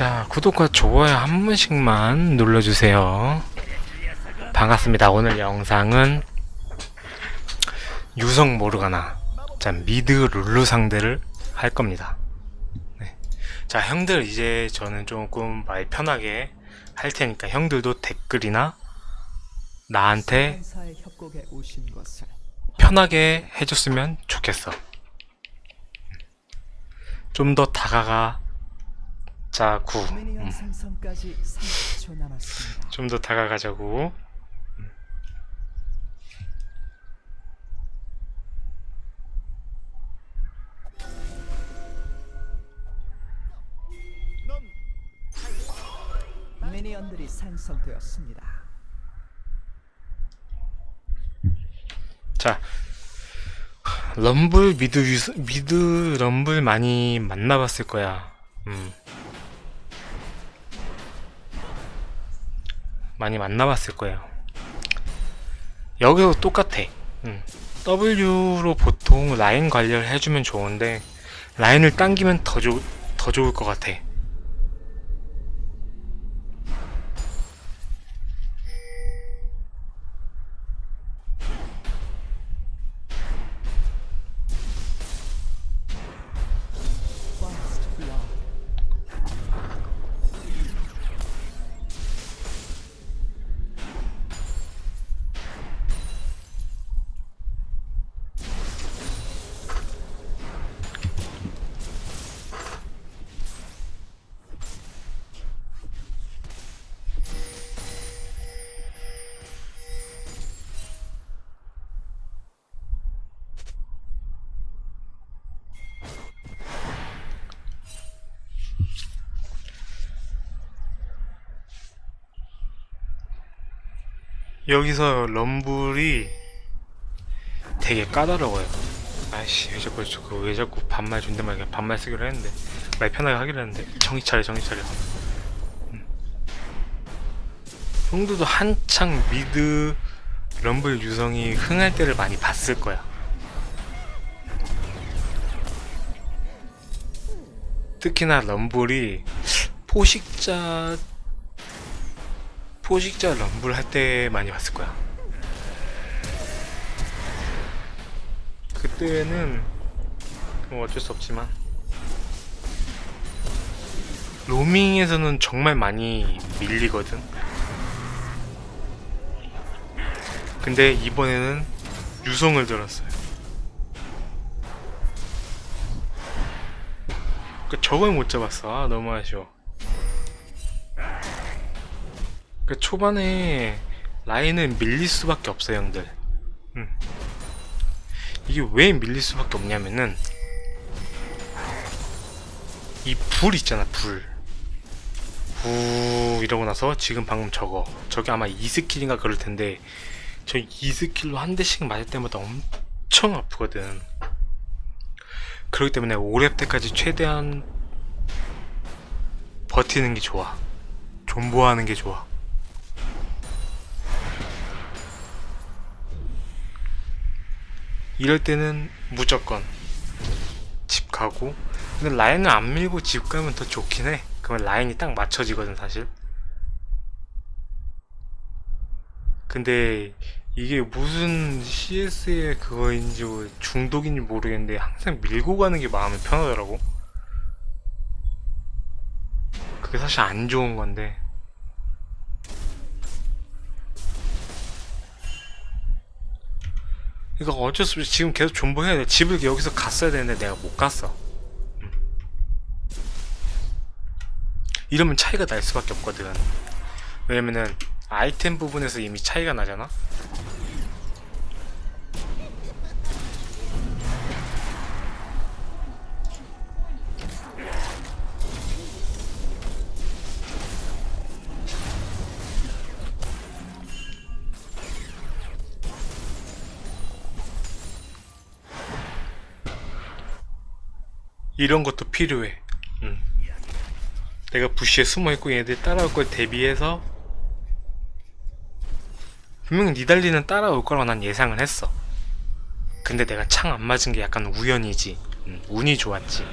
자, 구독과 좋아요 한 번씩만 눌러주세요. 반갑습니다. 오늘 영상은 유성 모르가나, 자, 미드 룰루 상대를 할 겁니다. 네. 자, 형들 이제 저는 조금 말 편하게 할 테니까 형들도 댓글이나 나한테 편하게 해줬으면 좋겠어. 좀 더 다가가 자구. 미니언 음. 생성까지 30초 남았습니다. 좀더 다가가자고. 미니언들이 생성되었습니다. 자, 럼블 미드 미드 럼블 많이 만나봤을 거야. 음. 많이 만나봤을 거예요. 여기도 똑같아. 음. W로 보통 라인 관리를 해주면 좋은데 라인을 당기면 더, 좋, 더 좋을 것 같아. 여기서 럼블이 되게 까다로워요. 아이씨 왜 자꾸 저거 왜 자꾸 반말 존댓말 그냥 반말 쓰기로 했는데 말 편하게 하기로 했는데 정신 차려 정신 차려. 음. 형들도 한창 미드 럼블 유성이 흥할 때를 많이 봤을 거야. 특히나 럼블이 포식자 포식자 럼블 할 때 많이 봤을 거야. 그때는 뭐 어쩔 수 없지만 로밍에서는 정말 많이 밀리거든. 근데 이번에는 유성을 들었어요. 그 저걸 못 잡았어. 아, 너무 아쉬워. 그 초반에 라인은 밀릴 수밖에 없어요, 형들. 음. 이게 왜 밀릴 수밖에 없냐면은 이 불 있잖아, 불. 후 이러고 나서 지금 방금 저거 저게 아마 2스킬인가 그럴 텐데 저 2스킬로 한 대씩 맞을 때마다 엄청 아프거든. 그렇기 때문에 5렙 때까지 최대한 버티는 게 좋아. 존버하는 게 좋아. 이럴 때는 무조건 집 가고. 근데 라인을 안 밀고 집 가면 더 좋긴 해. 그러면 라인이 딱 맞춰지거든 사실. 근데 이게 무슨 CS의 그거인지 중독인지 모르겠는데 항상 밀고 가는 게 마음이 편하더라고. 그게 사실 안 좋은 건데 이거 어쩔 수 없이 지금 계속 존버해야 돼. 집을 여기서 갔어야 되는데 내가 못 갔어. 음. 이러면 차이가 날 수밖에 없거든. 왜냐면은 아이템 부분에서 이미 차이가 나잖아. 이런 것도 필요해. 음. 내가 부시에 숨어 있고 얘네들 따라올 걸 대비해서 분명 니달리는 따라올 거라고 난 예상을 했어. 근데 내가 창 안 맞은 게 약간 우연이지. 음, 운이 좋았지.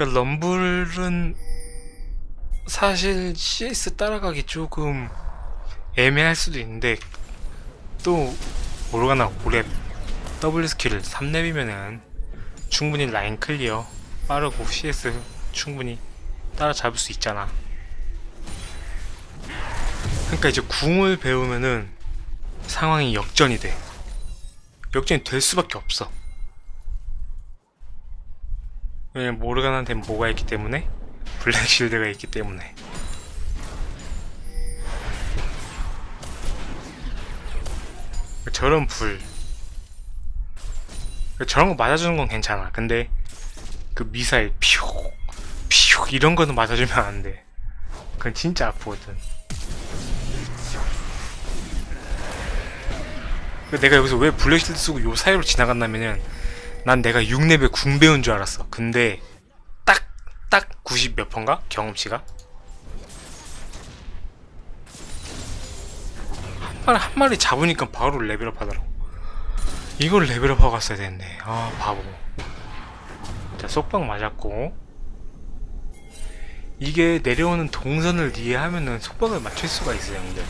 그러니까 럼블은 사실 CS 따라가기 조금 애매할 수도 있는데 또 모르가나 올해 W 스킬을 3렙이면은 충분히 라인 클리어 빠르고 CS 충분히 따라잡을 수 있잖아. 그러니까 이제 궁을 배우면은 상황이 역전이 돼. 역전이 될 수밖에 없어 왜냐면 모르가나한테 뭐가 있기 때문에? 블랙실드가 있기 때문에. 저런 불. 저런 거 맞아주는 건 괜찮아. 근데 그 미사일 피우 피우 이런 거는 맞아주면 안돼. 그건 진짜 아프거든. 그 내가 여기서 왜 블랙실드 쓰고 요 사이로 지나갔냐면은 난 내가 6렙에 궁 배운 줄 알았어. 근데 딱 딱 90 몇 번가? 경험치가? 한 마리 한 마리 잡으니까 바로 레벨업 하더라고. 이걸 레벨업 하고 갔어야 됐네 아 바보. 자 속박 맞았고. 이게 내려오는 동선을 이해하면은 속박을 맞출 수가 있어요 형들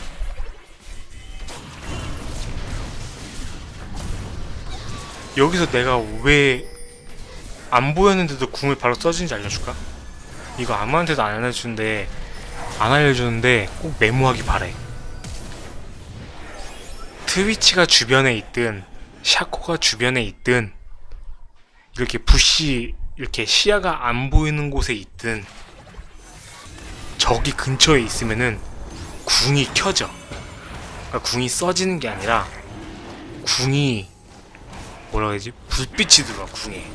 여기서 내가 왜 안 보였는데도 궁을 바로 써주는지 알려줄까? 이거 아무한테도 안 알려주는데 안 알려주는데 꼭 메모하기 바래 트위치가 주변에 있든 샤코가 주변에 있든 이렇게 부시 이렇게 시야가 안 보이는 곳에 있든 저기 근처에 있으면은 궁이 켜져 그러니까 궁이 써지는 게 아니라 궁이 뭐라 해야지? 불빛이 들어와 궁에.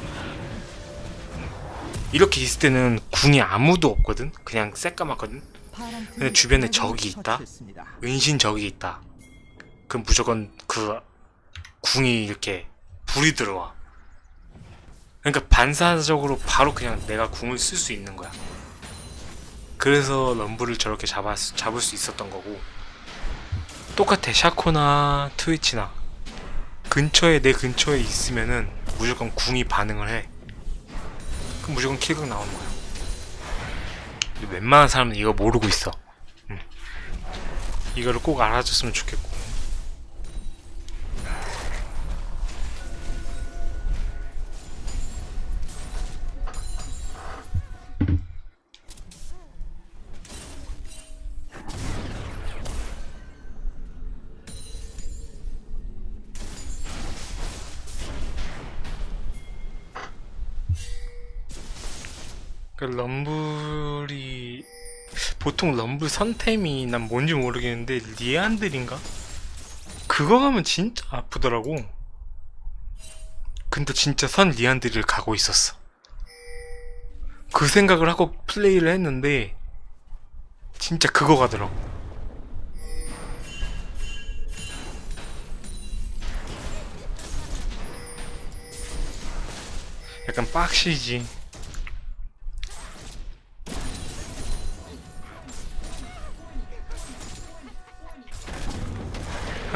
이렇게 있을 때는 궁이 아무도 없거든? 그냥 새까맣거든? 근데 주변에 적이 있다? 은신 적이 있다? 그럼 무조건 그 궁이 이렇게 불이 들어와. 그러니까 반사적으로 바로 그냥 내가 궁을 쓸 수 있는 거야. 그래서 럼블을 저렇게 잡아, 잡을 수 있었던 거고. 똑같아 샤코나 트위치나 근처에 내 근처에 있으면은 무조건 궁이 반응을 해. 그럼 무조건 킬각 나오는 거야. 웬만한 사람은 이거 모르고 있어. 음. 이거를 꼭 알아줬으면 좋겠고 럼블 선템이 난 뭔지 모르겠는데 리안들인가? 그거 가면 진짜 아프더라고. 근데 진짜 선 리안들을 가고 있었어. 그 생각을 하고 플레이를 했는데 진짜 그거 가더라고. 약간 빡시지.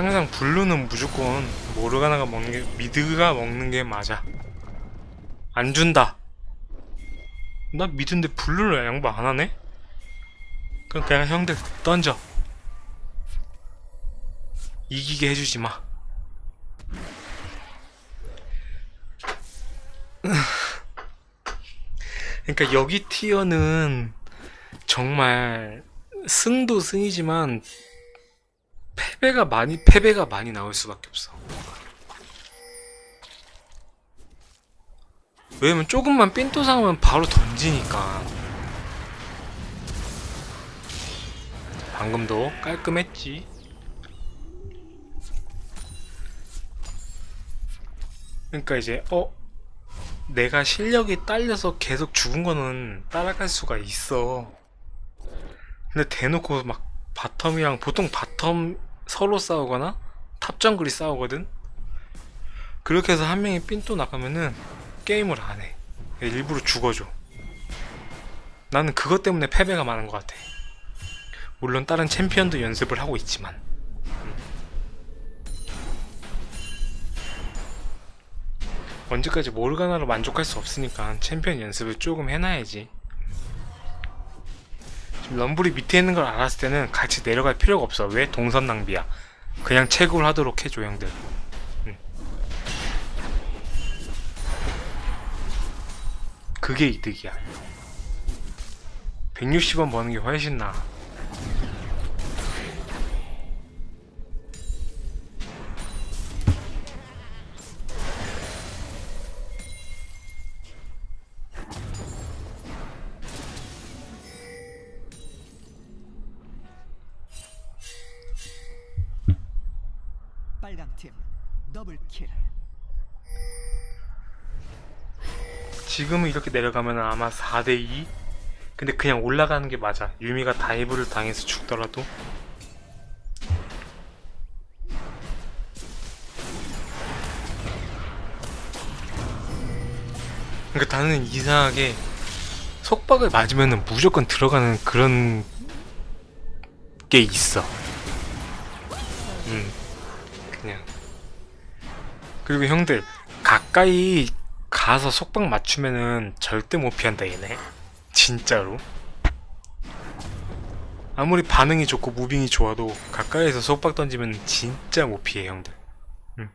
항상 블루는 무조건 모르가나가 먹는 게 미드가 먹는 게 맞아. 안 준다. 나 미드인데 블루를 양보 안 하네? 그럼 그냥 형들 던져. 이기게 해주지 마. 그러니까 여기 티어는 정말 승도 승이지만 패배가 많이 패배가 많이 나올 수밖에 없어. 왜냐면 조금만 삔또 상하면 바로 던지니까. 방금도 깔끔했지. 그러니까 이제 어 내가 실력이 딸려서 계속 죽은 거는 따라갈 수가 있어. 근데 대놓고 막 바텀이랑 보통 바텀 서로 싸우거나 탑 정글이 싸우거든. 그렇게 해서 한 명이 삔또 나가면은 게임을 안 해. 일부러 죽어줘. 나는 그것 때문에 패배가 많은 것 같아. 물론 다른 챔피언도 연습을 하고 있지만. 언제까지 모르가나로 만족할 수 없으니까 챔피언 연습을 조금 해놔야지. 럼블이 밑에 있는 걸 알았을 때는 같이 내려갈 필요가 없어. 왜? 동선 낭비야. 그냥 채굴 하도록 해줘, 형들. 응. 그게 이득이야. 160원 버는 게 훨씬 나아. 지금은 이렇게 내려가면 아마 4대2? 근데 그냥 올라가는 게 맞아. 유미가 다이브를 당해서 죽더라도. 그러니까 나는 이상하게 속박을 맞으면 무조건 들어가는 그런 게 있어. 음, 그냥. 그리고 형들, 가까이 가서 속박 맞추면은 절대 못 피한다 얘네. 진짜로. 아무리 반응이 좋고 무빙이 좋아도 가까이에서 속박 던지면 진짜 못 피해 형들. 응.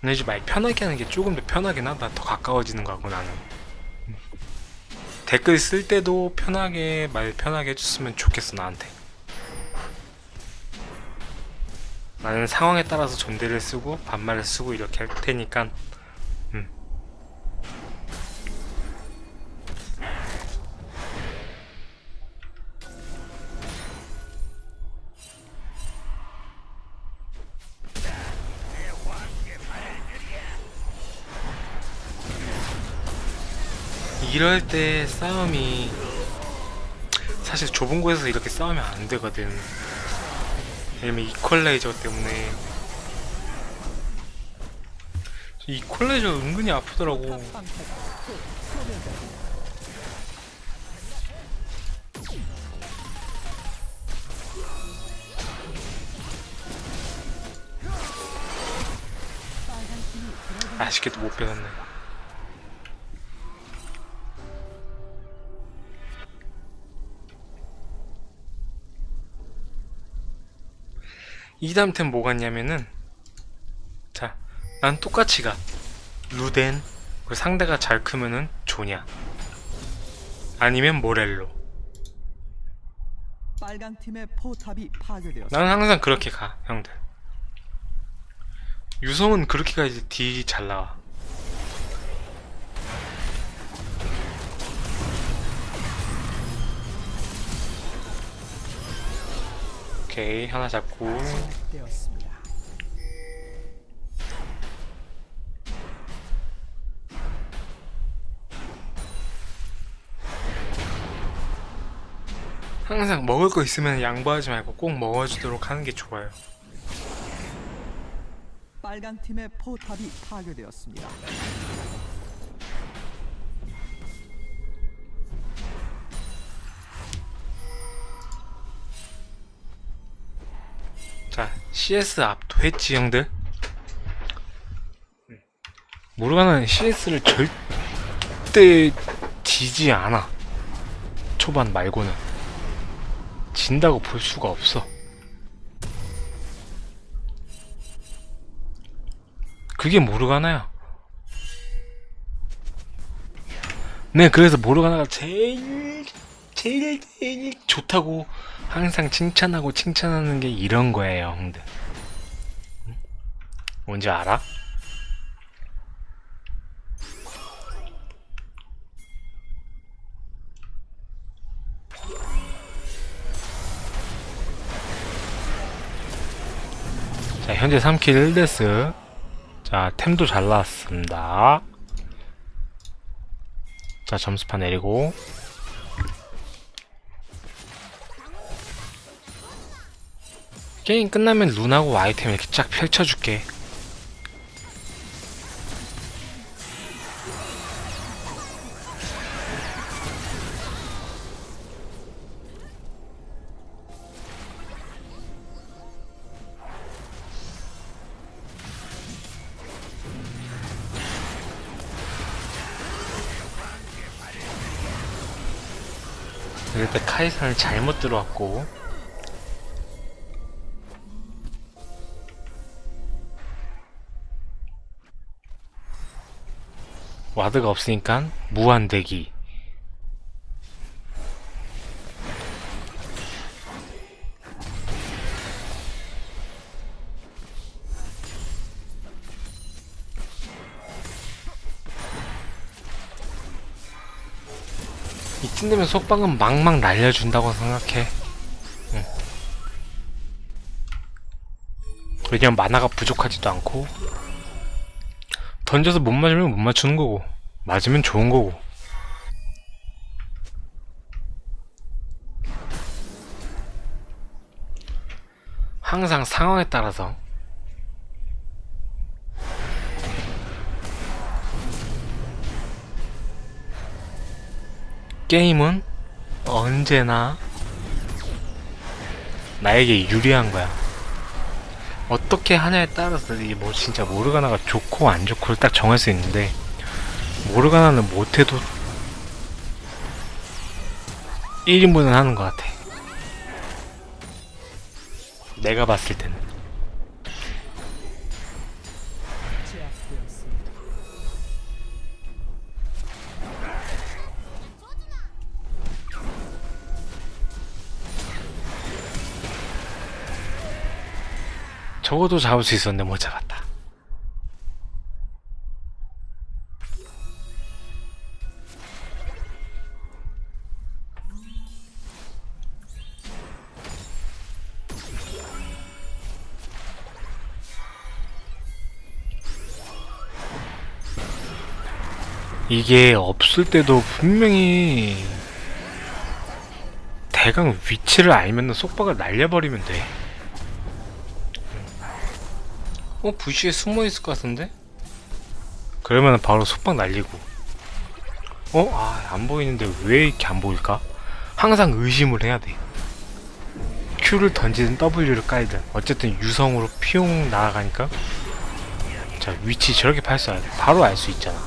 근데 이제 말 편하게 하는 게 조금 더 편하긴 하다. 더 가까워지는 거하고 나는. 응. 댓글 쓸 때도 편하게 말 편하게 해줬으면 좋겠어 나한테 나는 상황에 따라서 존대를 쓰고 반말을 쓰고 이렇게 할 테니까 음. 이럴 때 싸움이 사실 좁은 곳에서 이렇게 싸우면 안 되거든. 왜냐면 이퀄라이저 때문에 이퀄라이저 은근히 아프더라고. 아쉽게도 못 빼놨네 이 다음 템 뭐가 있냐면은 자, 난 똑같이 가. 루덴 그리고 상대가 잘 크면은 조냐. 아니면 모렐로. 빨강팀의 포탑이 파괴되었습니다. 나는 항상 그렇게 가 형들. 유성은 그렇게 가야지 딜이 잘 나와 오케이 하나 잡고 되었습니다. 항상 먹을 거 있으면 양보하지 말고 꼭 먹어주도록 하는 게 좋아요 빨강팀의 포탑이 파괴되었습니다. CS 압도했지 형들? 모르가나는 CS를 절대 지지 않아. 초반 말고는. 진다고 볼 수가 없어. 그게 모르가나야. 네 그래서 모르가나가 제일 제일 제일 좋다고 항상 칭찬하고 칭찬하는 게 이런 거예요 형들 응? 뭔지 알아? 자 현재 3킬 1데스 자 템도 잘 나왔습니다 자 점수판 내리고 게임 끝나면 룬하고 아이템 이렇게 쫙 펼쳐줄게. 그때 카이사를 잘못 들어왔고. 와드가 없으니까 무한대기 이쯤 되면 속박은 막막 날려준다고 생각해. 응. 왜냐면 만화가 부족하지도 않고 던져서 못 맞으면 못 맞추는 거고 맞으면 좋은 거고 항상 상황에 따라서 게임은 언제나 나에게 유리한 거야. 어떻게 하냐에 따라서 이뭐 진짜 모르가나가 좋고 안 좋고를 딱 정할 수 있는데 모르가나는 못해도 1인분은 하는 것 같아. 내가 봤을 때는. 적어도 잡을 수 있었는데 못 잡았다. 이게 없을 때도 분명히 대강 위치를 알면 속박을 날려버리면 돼. 어? 부시에 숨어있을 것 같은데? 그러면 바로 속박 날리고 어? 아, 안 보이는데 왜 이렇게 안 보일까? 항상 의심을 해야 돼 Q를 던지든 W를 깔든 어쨌든 유성으로 피용 날아가니까 자 위치 저렇게 발사해야 돼 바로 알 수 있잖아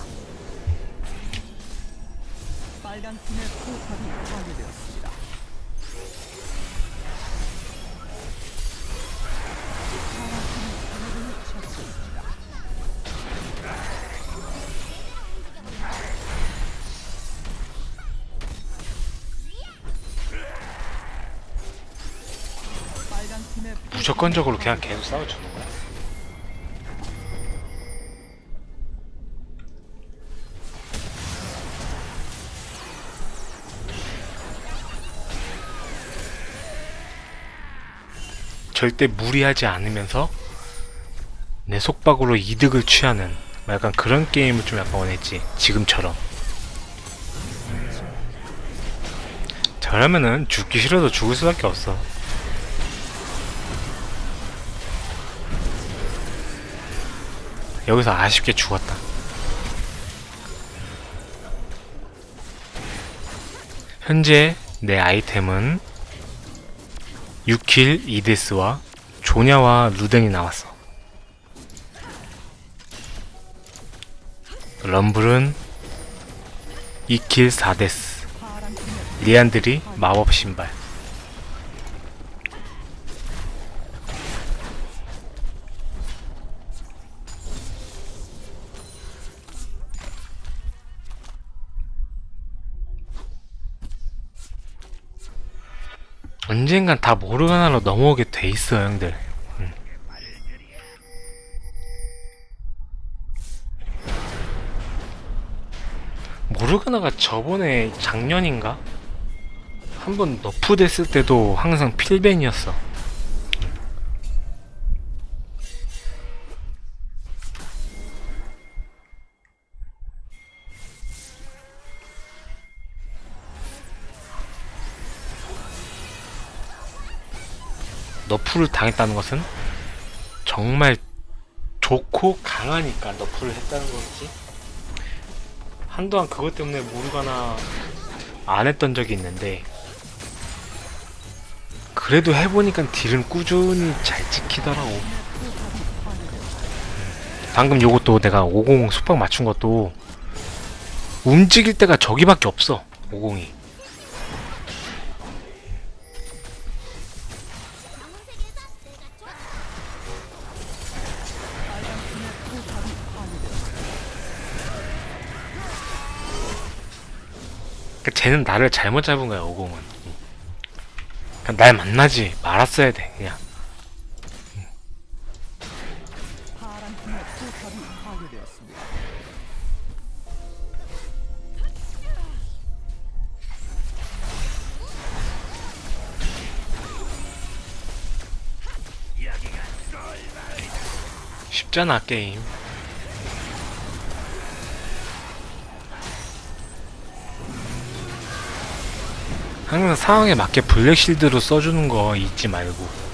무조건적으로 그냥 계속 싸워주는 거야. 절대 무리하지 않으면서 내 속박으로 이득을 취하는 뭐 약간 그런 게임을 좀 약간 원했지 지금처럼. 저러면은 죽기 싫어도 죽을 수밖에 없어 여기서 아쉽게 죽었다. 현재 내 아이템은 6킬 2데스와 조냐와 루덴이 나왔어. 럼블은 2킬 4데스. 파란 팀의 리안드리 마법 신발. 언젠간 다 모르가나로 넘어오게 돼 있어, 형들. 음. 모르가나가 저번에 작년인가? 한번 너프 됐을 때도 항상 필벤이었어. 너프를 당했다는 것은 정말 좋고 강하니까 너프를 했다는 거지. 한동안 그것 때문에 모르가나 안 했던 적이 있는데 그래도 해보니까 딜은 꾸준히 잘 찍히더라고. 방금 요것도 내가 50 수박 맞춘 것도 움직일 때가 저기밖에 없어. 50이. 그 쟤는 나를 잘못 잡은 거야 오공은 그냥 날 만나지 말았어야 돼 그냥. 쉽잖아 게임 항상 상황에 맞게 블랙실드로 써주는 거 잊지 말고.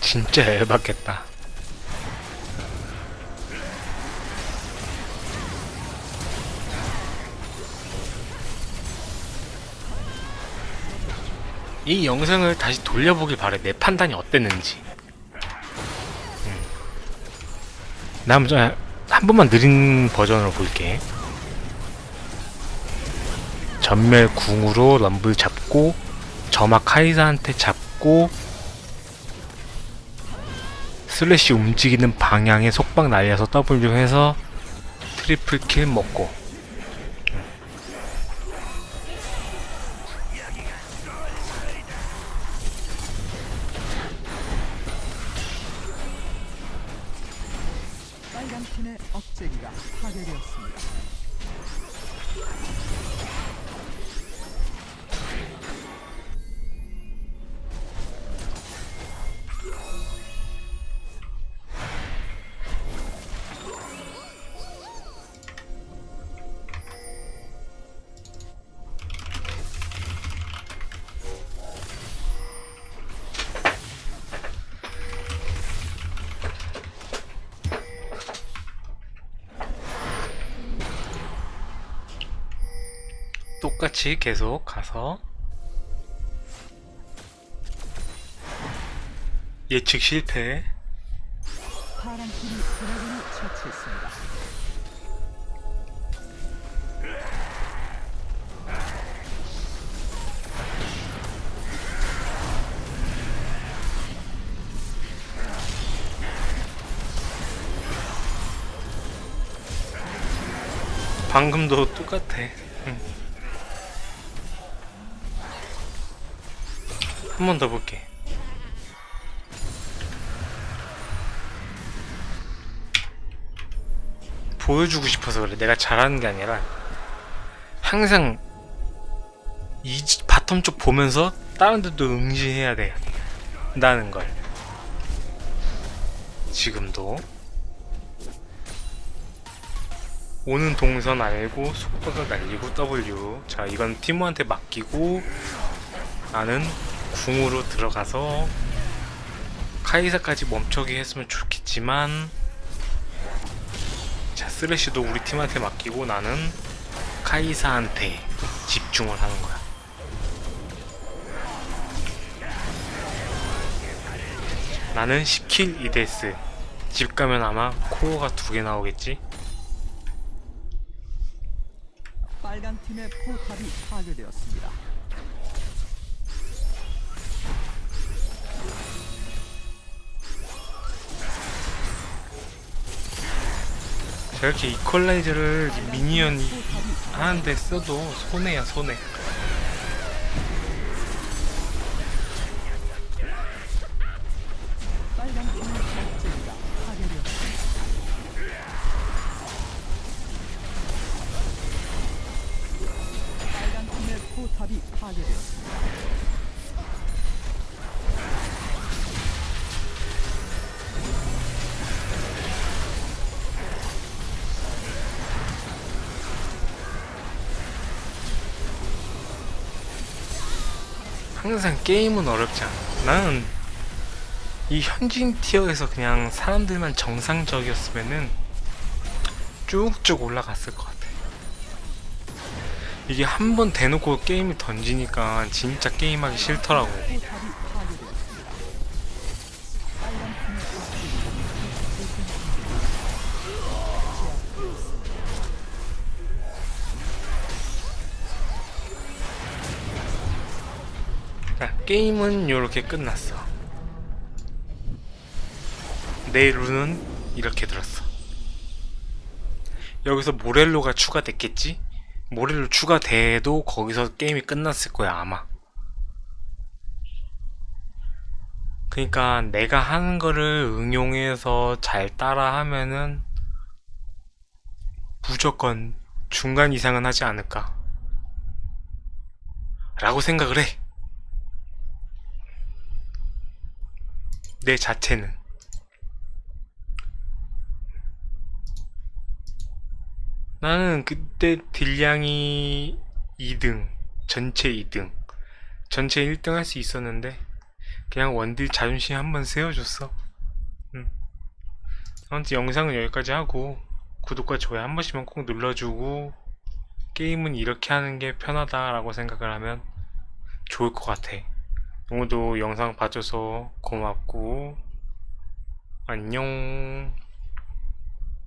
진짜 열받겠다 이 영상을 다시 돌려보길 바래. 내 판단이 어땠는지. 음. 나 먼저 한 번만 느린 버전으로 볼게. 전멸 궁으로 럼블 잡고 점막 카이사한테 잡고 슬래시 움직이는 방향에 속박 날려서 W 해서 트리플 킬 먹고 똑같이 계속 가서 예측 실패. 방금도 똑같아 한 번 더 볼게. 보여주고 싶어서 그래. 내가 잘하는 게 아니라 항상 이 지- 바텀 쪽 보면서 다른 데도 응시해야 돼. 나는 걸. 지금도. 오는 동선 알고 속도가 날리고 W. 자 이건 티모한테 맡기고 나는 궁으로 들어가서 카이사까지 멈춰게 했으면 좋겠지만 자 쓰레쉬도 우리 팀한테 맡기고 나는 카이사한테 집중을 하는 거야. 나는 10킬 2데스. 집 가면 아마 코어가 두 개 나오겠지? 빨간 팀의 포탑이 파괴되었습니다. 저렇게 이퀄라이저를 미니언 하는데 써도 손해야 손해 항상 게임은 어렵지 않아. 나는 이 현진 티어에서 그냥 사람들만 정상적이었으면은 쭉쭉 올라갔을 것 같아. 이게 한 번 대놓고 게임을 던지니까 진짜 게임하기 싫더라고 게임은 이렇게 끝났어. 내 룬은 이렇게 들었어. 여기서 모렐로가 추가됐겠지? 모렐로 추가돼도 거기서 게임이 끝났을 거야, 아마. 그러니까 내가 하는 거를 응용해서 잘 따라 하면은 무조건 중간 이상은 하지 않을까. 라고 생각을 해. 내 자체는. 나는 그때 딜량이 2등, 전체 2등, 전체 1등 할 수 있었는데, 그냥 원딜 자존심 한번 세워줬어. 음. 아무튼 영상은 여기까지 하고, 구독과 좋아요 한 번씩만 꼭 눌러주고, 게임은 이렇게 하는 게 편하다라고 생각을 하면 좋을 것 같아. 오늘도 영상 봐줘서 고맙고, 안녕.